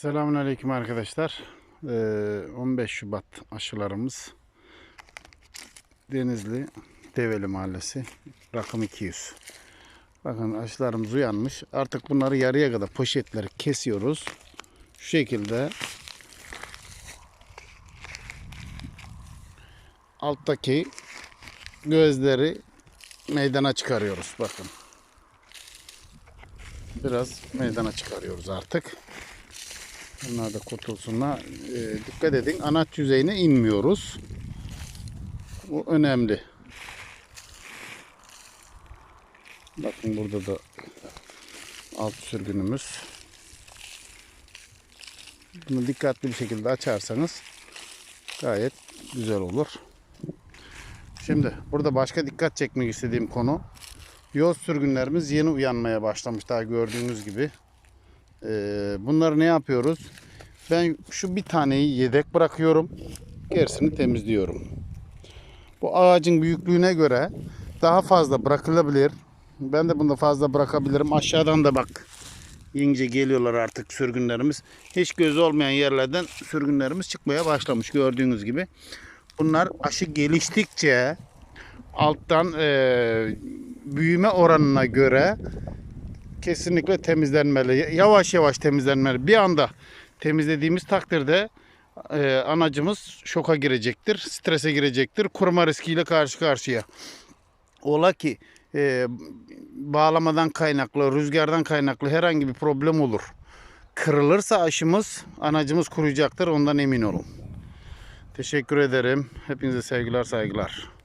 Selamünaleyküm arkadaşlar. Ee, 15 Şubat aşılarımız Denizli Develi Mahallesi rakım 200. Bakın aşılarımız uyanmış. Artık bunları yarıya kadar poşetleri kesiyoruz. Şu şekilde alttaki gözleri meydana çıkarıyoruz. Bakın. Biraz meydana çıkarıyoruz artık. Bunlar da kurtulsunlar. Ee, dikkat edin anaç yüzeyine inmiyoruz. Bu önemli. Bakın burada da alt sürgünümüz. Bunu dikkatli bir şekilde açarsanız gayet güzel olur. Şimdi burada başka dikkat çekmek istediğim konu yoz sürgünlerimiz yeni uyanmaya başlamış daha gördüğünüz gibi. Ee, bunları ne yapıyoruz? Ben şu bir taneyi yedek bırakıyorum. Gerisini temizliyorum. Bu ağacın büyüklüğüne göre daha fazla bırakılabilir. Ben de bunu fazla bırakabilirim. Aşağıdan da bak ince geliyorlar artık sürgünlerimiz. Hiç gözü olmayan yerlerden sürgünlerimiz çıkmaya başlamış gördüğünüz gibi. Bunlar aşı geliştikçe alttan eee, büyüme oranına göre kesinlikle temizlenmeli. Yavaş yavaş temizlenmeli. Bir anda temizlediğimiz takdirde e, anacımız şoka girecektir, strese girecektir. Kuruma riskiyle karşı karşıya. Ola ki e, bağlamadan kaynaklı, rüzgardan kaynaklı herhangi bir problem olur. Kırılırsa aşımız, anacımız kuruyacaktır. Ondan emin olun. Teşekkür ederim. Hepinize sevgiler, saygılar.